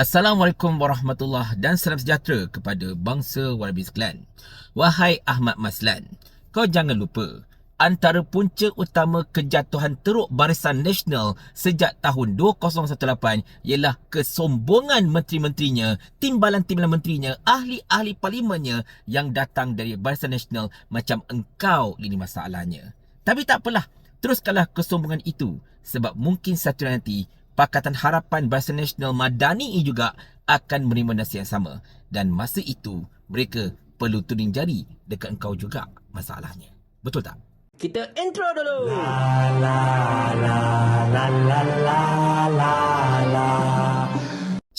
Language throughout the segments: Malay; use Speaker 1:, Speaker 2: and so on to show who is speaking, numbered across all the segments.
Speaker 1: Assalamualaikum warahmatullahi dan salam sejahtera kepada bangsa Warabis Klan. Wahai Ahmad Maslan, kau jangan lupa antara punca utama kejatuhan teruk Barisan Nasional sejak tahun 2018 ialah kesombongan menteri-menterinya, timbalan-timbalan menterinya, ahli-ahli parlimennya yang datang dari Barisan Nasional macam engkau ini masalahnya. Tapi tak apalah, teruskanlah kesombongan itu sebab mungkin satu nanti Pakatan Harapan Barisan Nasional Madani ini juga akan menerima nasib yang sama. Dan masa itu, mereka perlu tuding jari dekat engkau juga masalahnya. Betul tak?
Speaker 2: Kita intro dulu.
Speaker 3: La la la la la la la la.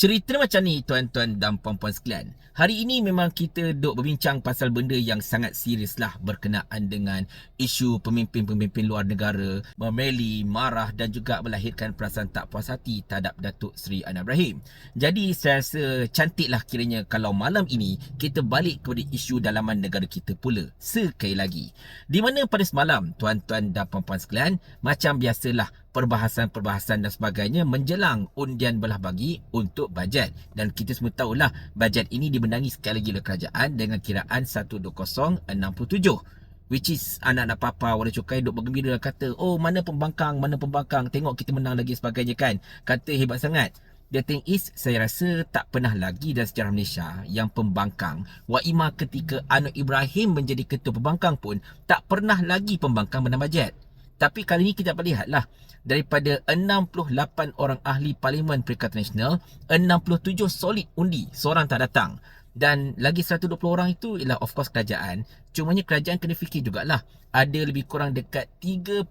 Speaker 1: Cerita macam ni tuan-tuan dan puan-puan sekalian. Hari ini memang kita duk berbincang pasal benda yang sangat serius lah berkenaan dengan isu pemimpin-pemimpin luar negara memeli, marah dan juga melahirkan perasaan tak puas hati terhadap Datuk Seri Anwar Ibrahim. Jadi saya rasa cantik lah kiranya kalau malam ini kita balik kepada isu dalaman negara kita pula sekali lagi. Di mana pada semalam tuan-tuan dan puan-puan sekalian macam biasalah perbahasan-perbahasan dan sebagainya menjelang undian belah bagi untuk bajet. Dan kita semua tahulah bajet ini dibenangi sekali lagi oleh kerajaan dengan kiraan 12067 which is anak-anak papa wala cukai duk bergembira kata oh mana pembangkang mana pembangkang tengok kita menang lagi sebagainya kan. Kata hebat sangat. The thing is, saya rasa tak pernah lagi dalam sejarah Malaysia yang pembangkang Waima ketika Anwar Ibrahim menjadi ketua pembangkang pun tak pernah lagi pembangkang menang bajet. Tapi kali ini kita dapat lihatlah daripada 68 orang ahli Parlimen Perikatan Nasional, 67 solid undi, seorang tak datang. Dan lagi 120 orang itu ialah of course kerajaan. Cumanya kerajaan kena fikir jugalah. Ada lebih kurang dekat 35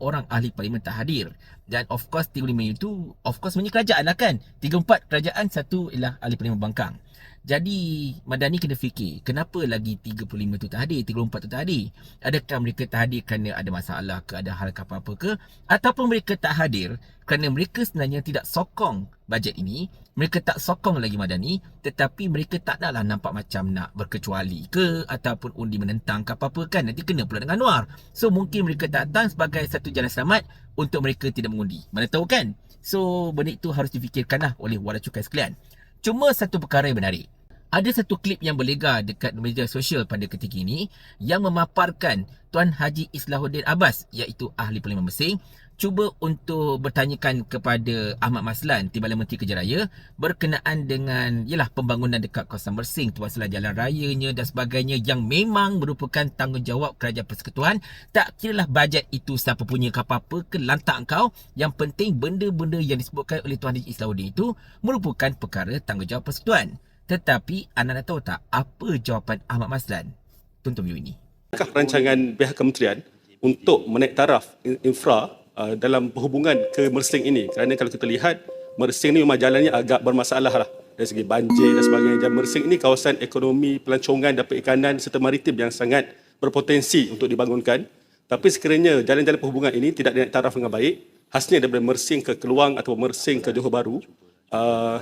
Speaker 1: orang ahli parlimen tak hadir. Dan of course 35 itu of course sebenarnya kerajaan lah kan. 34 kerajaan, satu ialah ahli parlimen bangkang. Jadi Madani kena fikir Kenapa lagi 35 tu tak hadir 34 tu tak hadir Adakah mereka tak hadir kerana ada masalah ke Ada hal ke apa-apa ke Ataupun mereka tak hadir Kerana mereka sebenarnya tidak sokong bajet ini Mereka tak sokong lagi Madani Tetapi mereka tak naklah nampak macam nak berkecuali ke Ataupun undi menentang ke apa-apa kan. Nanti kena pula dengan Anwar So mungkin mereka datang sebagai satu jalan selamat Untuk mereka tidak mengundi. Mana tahu kan? So benda itu harus difikirkanlah oleh wala cukai sekalian. Cuma satu perkara yang menarik. Ada satu klip yang berlega dekat media sosial pada ketika ini yang memaparkan Tuan Haji Islahuddin Abbas iaitu ahli Parlimen Mersing cuba untuk bertanyakan kepada Ahmad Maslan Timbalan Menteri Kerja Raya berkenaan dengan yalah pembangunan dekat kawasan Mersing tu masalah jalan rayanya dan sebagainya yang memang merupakan tanggungjawab kerajaan persekutuan. Tak kiralah bajet itu siapa punya ke apa-apa ke lantak kau yang penting benda-benda yang disebutkan oleh Tuan Haji Islahuddin itu merupakan perkara tanggungjawab persekutuan. Tetapi anda nak tahu tak apa jawapan Ahmad Maslan? Tonton video ini.
Speaker 4: Adakah rancangan pihak kementerian untuk menaik taraf infra uh, dalam perhubungan ke Mersing ini. Kerana kalau kita lihat Mersing ni memang jalannya agak bermasalah lah. Dari segi banjir dan sebagainya. Dan Mersing ini kawasan ekonomi pelancongan dan perikanan serta maritim yang sangat berpotensi untuk dibangunkan. Tapi sekiranya jalan-jalan perhubungan ini tidak dinaik taraf dengan baik khasnya daripada Mersing ke Keluang atau Mersing ke Johor Bahru uh,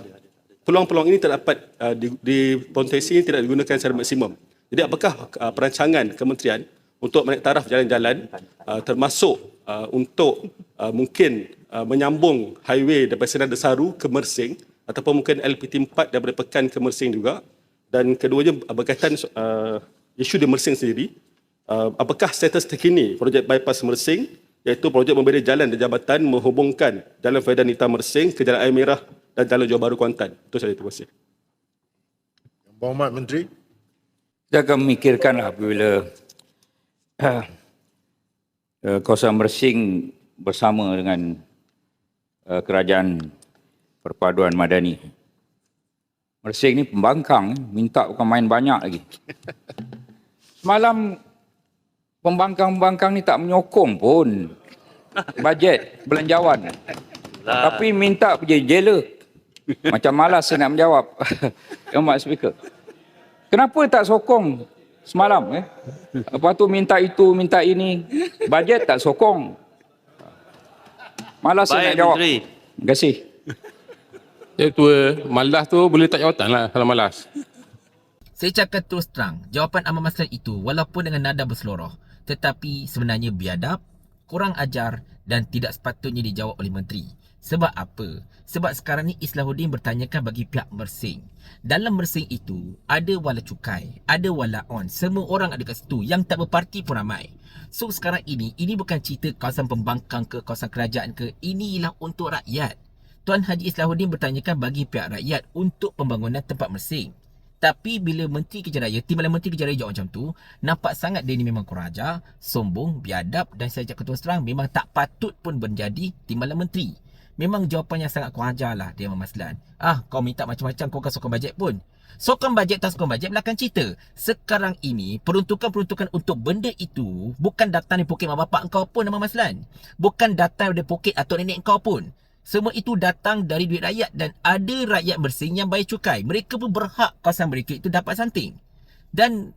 Speaker 4: peluang-peluang ini tak dapat uh, di, di potensi ini tidak digunakan secara maksimum. Jadi apakah perancangan kementerian untuk menaik taraf jalan-jalan uh, termasuk uh, untuk uh, mungkin uh, menyambung highway daripada Sendang Desaru ke Mersing ataupun mungkin LPT 4 daripada Pekan ke Mersing juga dan keduanya berkaitan uh, isu di Mersing sendiri uh, apakah status terkini projek bypass Mersing iaitu projek memberi jalan dan jabatan menghubungkan Jalan Faidan Nita Mersing ke Jalan Air Merah dan Jalan Johor Bahru Kuantan. Itu saja terima kasih.
Speaker 5: Berhormat Menteri.
Speaker 6: Saya akan memikirkanlah apabila uh, kawasan Mersing bersama dengan uh, kerajaan perpaduan Madani. Mersing ni pembangkang, minta bukan main banyak lagi. Semalam pembangkang-pembangkang ni tak menyokong pun bajet belanjawan. Tapi minta pergi jela. Macam malas saya nak menjawab. Yang Mak Speaker. Kenapa tak sokong semalam eh. Lepas tu minta itu, minta ini. Bajet tak sokong. Malas saya nak jawab.
Speaker 2: Menteri.
Speaker 6: Terima kasih.
Speaker 7: Ya tua, malas tu boleh tak jawatan lah kalau malas.
Speaker 1: Saya cakap terus terang, jawapan Ahmad Maslan itu walaupun dengan nada berseloroh, tetapi sebenarnya biadab, kurang ajar dan tidak sepatutnya dijawab oleh menteri. Sebab apa? Sebab sekarang ni Islahuddin bertanyakan bagi pihak Mersing. Dalam Mersing itu, ada wala cukai, ada wala on. Semua orang ada kat situ. Yang tak berparti pun ramai. So sekarang ini, ini bukan cerita kawasan pembangkang ke, kawasan kerajaan ke. Ini ialah untuk rakyat. Tuan Haji Islahuddin bertanyakan bagi pihak rakyat untuk pembangunan tempat Mersing. Tapi bila Menteri Kerja Raya, Timbalan Menteri Kerja Raya jawab macam tu, nampak sangat dia ni memang kurang ajar, sombong, biadab dan saya cakap terus terang memang tak patut pun menjadi Timbalan Menteri. Memang jawapan yang sangat kurang ajar lah dia Imam Maslan. Ah, kau minta macam-macam kau kan sokong bajet pun. Sokong bajet tak sokong bajet belakang cerita. Sekarang ini peruntukan-peruntukan untuk benda itu bukan datang dari poket mak bapak engkau pun Imam Maslan. Bukan datang dari poket atau nenek engkau pun. Semua itu datang dari duit rakyat dan ada rakyat bersing yang bayar cukai. Mereka pun berhak kawasan mereka itu dapat santing. Dan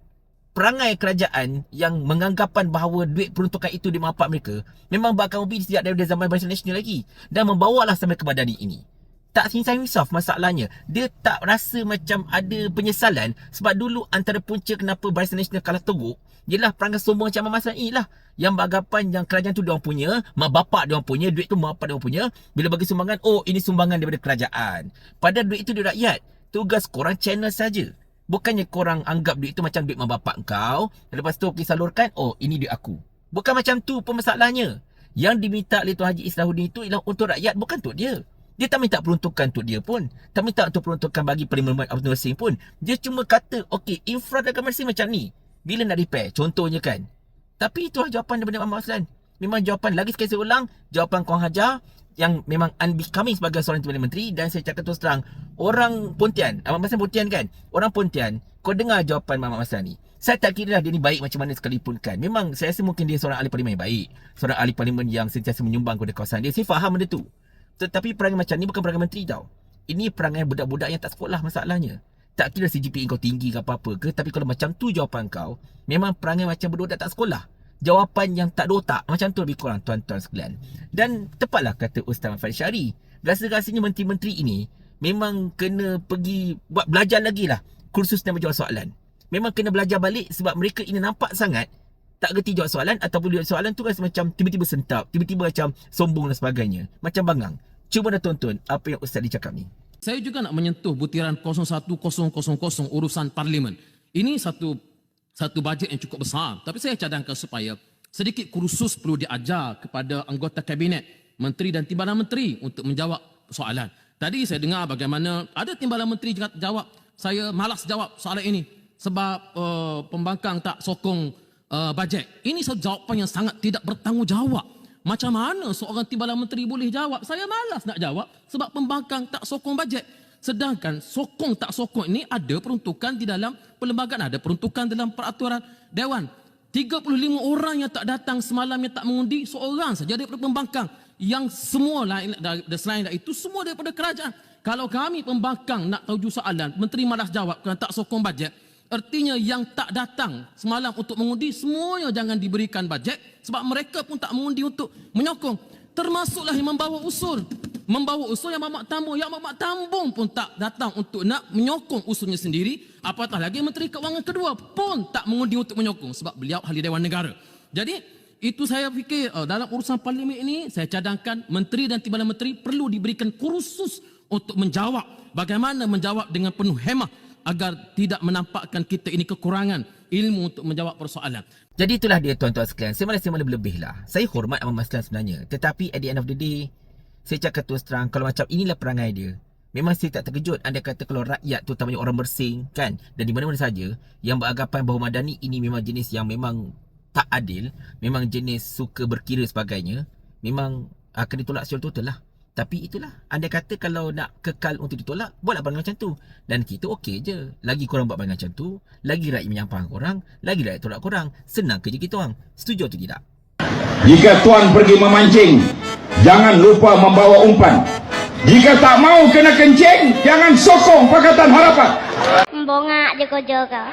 Speaker 1: perangai kerajaan yang menganggapan bahawa duit peruntukan itu dimanfaat mereka memang bakal lebih sejak daripada zaman Barisan Nasional lagi dan membawalah sampai ke badan ini. Tak sinsai insaf masalahnya. Dia tak rasa macam ada penyesalan sebab dulu antara punca kenapa Barisan Nasional kalah teruk ialah perangai sombong macam Masalah inilah yang beranggapan yang kerajaan tu diorang punya, mak bapak diorang punya, duit tu mak bapak diorang punya. Bila bagi sumbangan, oh ini sumbangan daripada kerajaan. Padahal duit itu duit rakyat. Tugas korang channel saja. Bukannya korang anggap duit tu macam duit mak bapak kau. Lepas tu pergi salurkan, oh ini duit aku. Bukan macam tu pun masalahnya. Yang diminta oleh Tuan Haji Islahuddin itu ialah untuk rakyat, bukan untuk dia. Dia tak minta peruntukan untuk dia pun. Tak minta untuk peruntukan bagi Parlimen Abdul Mersing pun. Dia cuma kata, okey, infra dalam Mersing macam ni. Bila nak repair? Contohnya kan. Tapi itulah jawapan daripada Ahmad Aslan. Memang jawapan, lagi sekali saya ulang, jawapan Kong Hajar yang memang unbecoming sebagai seorang Timbalan Menteri dan saya cakap terus terang, orang Pontian, Ahmad Maslan Pontian kan? Orang Pontian, kau dengar jawapan Ahmad Maslan ni. Saya tak kira lah dia ni baik macam mana sekalipun kan. Memang saya rasa mungkin dia seorang ahli parlimen yang baik. Seorang ahli parlimen yang sentiasa menyumbang kepada kawasan dia. Saya faham benda tu. Tetapi perangai macam ni bukan perangai menteri tau. Ini perangai budak-budak yang tak sekolah masalahnya. Tak kira CGPA kau tinggi ke apa-apa ke. Tapi kalau macam tu jawapan kau, memang perangai macam budak-budak tak sekolah. Jawapan yang tak ada otak. Macam tu lebih kurang tuan-tuan sekalian. Dan tepatlah kata Ustaz Mahfad Syari. Rasa-rasanya menteri-menteri ini memang kena pergi buat belajar lagi lah. Kursus dan menjawab soalan. Memang kena belajar balik sebab mereka ini nampak sangat tak gerti jawab soalan ataupun jawab soalan tu rasa macam tiba-tiba sentap, tiba-tiba macam sombong dan sebagainya. Macam bangang. Cuba dah tonton apa yang Ustaz dicakap ni.
Speaker 5: Saya juga nak menyentuh butiran 01000 urusan parlimen. Ini satu satu bajet yang cukup besar. Tapi saya cadangkan supaya sedikit kursus perlu diajar kepada anggota kabinet, menteri dan timbalan menteri untuk menjawab soalan. Tadi saya dengar bagaimana ada timbalan menteri juga jawab, saya malas jawab soalan ini sebab uh, pembangkang tak sokong uh, bajet. Ini satu jawapan yang sangat tidak bertanggungjawab. Macam mana seorang timbalan menteri boleh jawab? Saya malas nak jawab sebab pembangkang tak sokong bajet. Sedangkan sokong tak sokong ini ada peruntukan di dalam perlembagaan, ada peruntukan dalam peraturan dewan. 35 orang yang tak datang semalam yang tak mengundi, seorang saja daripada pembangkang. Yang semua lain selain itu semua daripada kerajaan. Kalau kami pembangkang nak tahu soalan, menteri malas jawab kerana tak sokong bajet, Artinya yang tak datang semalam untuk mengundi semuanya jangan diberikan bajet sebab mereka pun tak mengundi untuk menyokong. Termasuklah yang membawa usul. Membawa usul yang mamak tambung. Yang mamak tambung pun tak datang untuk nak menyokong usulnya sendiri. Apatah lagi Menteri Keuangan kedua pun tak mengundi untuk menyokong sebab beliau ahli Dewan Negara. Jadi itu saya fikir uh, dalam urusan parlimen ini saya cadangkan menteri dan timbalan menteri perlu diberikan kursus untuk menjawab bagaimana menjawab dengan penuh hemah agar tidak menampakkan kita ini kekurangan ilmu untuk menjawab persoalan.
Speaker 1: Jadi itulah dia tuan-tuan sekalian. Saya malah saya malah berlebih lah. Saya hormat Ahmad Maslan sebenarnya. Tetapi at the end of the day, saya cakap terus terang, kalau macam inilah perangai dia, memang saya tak terkejut. Anda kata kalau rakyat terutamanya orang bersing kan? Dan di mana-mana saja yang beranggapan bahawa Madani ini memang jenis yang memang tak adil, memang jenis suka berkira sebagainya, memang akan ditolak secara total lah. Tapi itulah. Anda kata kalau nak kekal untuk ditolak Buatlah pandangan macam tu. Dan kita okey je. Lagi korang buat pandangan macam tu Lagi rakyat menyampang korang Lagi rakyat tolak korang. Senang kerja kita orang. Setuju atau tidak?
Speaker 8: Jika tuan pergi memancing, jangan lupa membawa umpan. Jika tak mau kena kencing, jangan sokong Pakatan Harapan.
Speaker 9: Bongak je kau kau.